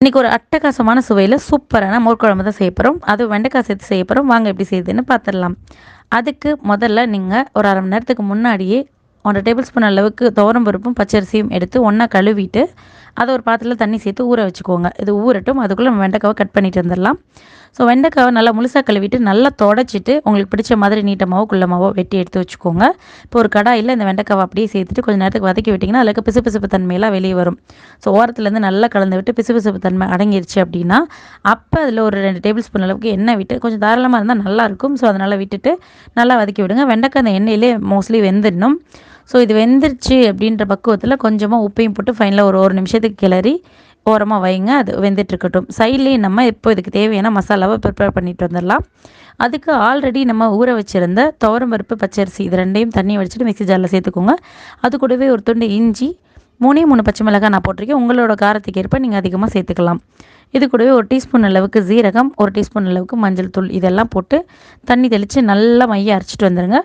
இன்றைக்கி ஒரு அட்டகாசமான சுவையில் சூப்பரான மோர்க்குழம்பு தான் செய்ய போகிறோம் அது வெண்டைக்காய் சேர்த்து செய்ய போகிறோம் வாங்க எப்படி செய்யுதுன்னு பார்த்துடலாம். அதுக்கு முதல்ல நீங்கள் ஒரு அரை மணி நேரத்துக்கு முன்னாடியே ஒன்றரை டேபிள் ஸ்பூன் அளவுக்கு துவரம் பருப்பும் பச்சரிசியும் எடுத்து ஒன்றா கழுவிட்டு அதை ஒரு பாத்திரத்தில் தண்ணி சேர்த்து ஊற வச்சுக்கோங்க. இது ஊறட்டும் அதுக்குள்ளே நம்ம வெண்டைக்காவை கட் பண்ணிட்டு வந்துடலாம். ஸோ வெண்டைக்காவை நல்லா முழுசாக கழுவிட்டு நல்லா தொடச்சிட்டு உங்களுக்கு பிடிச்ச மாதிரி நீட்டமாவோ குள்ளமாவோ வெட்டி எடுத்து வச்சுக்கோங்க. இப்போ ஒரு கடாயில் இந்த வெண்டைக்காவை அப்படியே சேர்த்துட்டு கொஞ்சம் நேரத்துக்கு வதக்கி விட்டிங்கன்னா அதில் பிசு பிசுப்பு தன்மையெல்லாம் வெளியே வரும். ஸோ ஓரத்துலேருந்து நல்லா கலந்து விட்டு பிசு பிசுப்பு தன்மை அடங்கிருச்சு அப்படின்னா அப்போ அதில் ஒரு ரெண்டு டேபிள் ஸ்பூன் அளவுக்கு எண்ணெய் விட்டு கொஞ்சம் தாராளமாக இருந்தால் நல்லாயிருக்கும் ஸோ அதனால் விட்டுட்டு நல்லா வதக்கி விடுங்க. வெண்டைக்காய் அந்த எண்ணெயிலே மோஸ்ட்லி வெந்துடணும். ஸோ இது வெந்துருச்சு அப்படின்ற பக்குவத்தில் கொஞ்சமாக உப்பையும் போட்டு ஃபைனலாக ஒரு ஒரு நிமிஷத்துக்கு கிளறி ஓரமாக வைங்க. அது வெந்துட்டுருக்கட்டும். சைட்லேயும் நம்ம இப்போ இதுக்கு தேவையான மசாலாவை ப்ரிப்பேர் பண்ணிட்டு வந்துடலாம். அதுக்கு ஆல்ரெடி நம்ம ஊற வச்சுருந்த துவரம் பருப்பு பச்சரிசி இது ரெண்டையும் தண்ணி வடிச்சிட்டு மிக்சி ஜாரில் சேர்த்துக்கோங்க. அது கூடவே ஒரு துண்டு இஞ்சி மூணே மூணு பச்சை மிளகாய் நான் போட்டிருக்கேன். உங்களோட காரத்துக்கு ஏற்ப நீங்கள் அதிகமாக சேர்த்துக்கலாம். இது கூடவே ஒரு டீஸ்பூன் அளவுக்கு ஜீரகம் ஒரு டீஸ்பூன் அளவுக்கு மஞ்சள் தூள் இதெல்லாம் போட்டு தண்ணி தெளித்து நல்லா மைய அரைச்சிட்டு வந்துடுங்க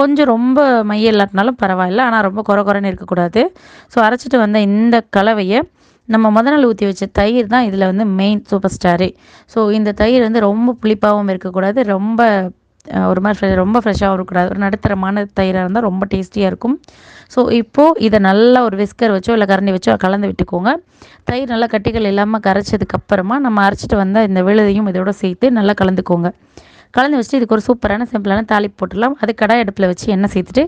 கொஞ்சம் ரொம்ப மைய இல்லாட்டினாலும் பரவாயில்ல. ஆனால் ரொம்ப குறை குறைன்னு இருக்கக்கூடாது. ஸோ அரைச்சிட்டு வந்த இந்த கலவையை நம்ம முத நாள் ஊற்றி வச்ச தயிர் தான் இதில் வந்து மெயின் சூப்பர் ஸ்டாரே ஸோ இந்த தயிர் வந்து ரொம்ப புளிப்பாகவும் இருக்கக்கூடாது. ரொம்ப ஒரு மாதிரி ஃப்ரெஷ் ரொம்ப ஃப்ரெஷ்ஷாகவும் இருக்கக்கூடாது. ஒரு நடுத்தரமான தயிராக இருந்தால் ரொம்ப டேஸ்டியாக இருக்கும். ஸோ இப்போது இதை நல்லா ஒரு விஸ்கர் வச்சோ இல்லை கரண்டி வச்சோ கலந்து விட்டுக்கோங்க. தயிர் நல்லா கட்டிகள் இல்லாமல் கரைச்சதுக்கப்புறமா நம்ம அரைச்சிட்டு வந்தால் இந்த விழுதையும் இதோட சேர்த்து நல்லா கலந்துக்கோங்க. கலந்து வச்சுட்டு இதுக்கு ஒரு சூப்பரான சிம்பிளான தாளிப்பு போட்டுடலாம். அது கடாய் அடுப்பில் வச்சு எண்ணெய் சேர்த்துட்டு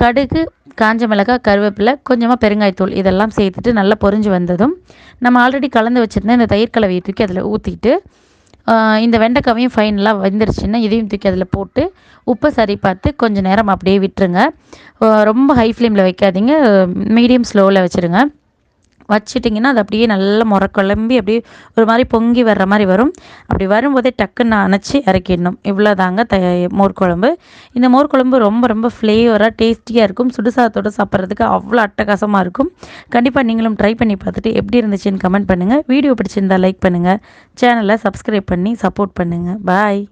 கடுகு காஞ்ச மிளகாய் கருவேப்பிலை கொஞ்சமாக பெருங்காயத்தூள் இதெல்லாம் சேர்த்துட்டு நல்லா பொரிஞ்சு வந்ததும் நம்ம ஆல்ரெடி கலந்து வச்சுருந்தேன் இந்த தயிர் கலவையை தூக்கி அதில் ஊற்றிட்டு இந்த வெண்டைக்காவையும் ஃபைனலாக வந்துருச்சுன்னா இதையும் தூக்கி அதில் போட்டு உப்பை சரி பார்த்து கொஞ்சம் நேரம் அப்படியே விட்டுருங்க. ரொம்ப ஹை ஃப்ளேமில் வைக்காதீங்க. மீடியம் ஸ்லோவில் வச்சுருங்க. வச்சிட்டிங்கன்னா அது அப்படியே நல்லா முற குழம்பி அப்படியே ஒரு மாதிரி பொங்கி வர்ற மாதிரி வரும். அப்படி வரும்போதே டக்குன்னு அணைச்சி இறக்கிடணும். இவ்வளோ தாங்க த மோர் குழம்பு. இந்த மோர் குழம்பு ரொம்ப ரொம்ப ஃப்ளேவராக டேஸ்டியாக இருக்கும். சுடுசாதத்தோடு சாப்பிட்றதுக்கு அவ்வளோ அட்டகாசமாக இருக்கும். கண்டிப்பாக நீங்களும் ட்ரை பண்ணி பார்த்துட்டு எப்படி இருந்துச்சுன்னு கமெண்ட் பண்ணுங்கள் வீடியோ பிடிச்சிருந்தா லைக் பண்ணுங்கள் சேனலை சப்ஸ்கிரைப் பண்ணி சப்போர்ட் பண்ணுங்கள் பாய்